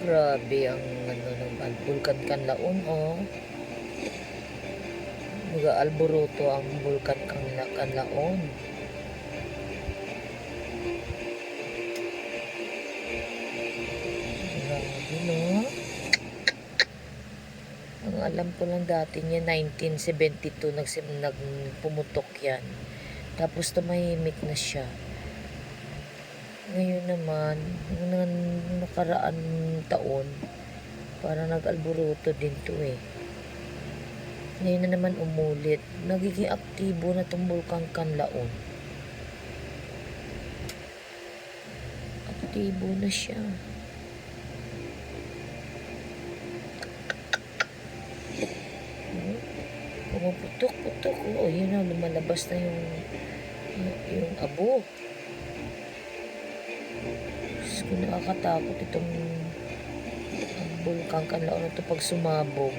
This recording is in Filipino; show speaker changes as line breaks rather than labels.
Grabe ang ano ng Bulkan Kanlaon, oh. Mag-alboroto ang Bulkan Kanla Kanlaon. Grabe, no? Ang alam ko lang dati niya, 1972, nagsim, nagpumutok yan. Tapos tumahimik na siya. Ngayon naman, nakaraan taon, parang nag-alburuto din to eh. Ngayon na naman umulit. Nagiging aktibo na itong Bulkang Kanlaon. Aktibo na siya. Hmm? Pumuputok-putok. Oh, yun na, lumalabas na yung, yung abo. Diyos ko, nakakatakot itong ang bulkang kanlaon na ito pag sumabog.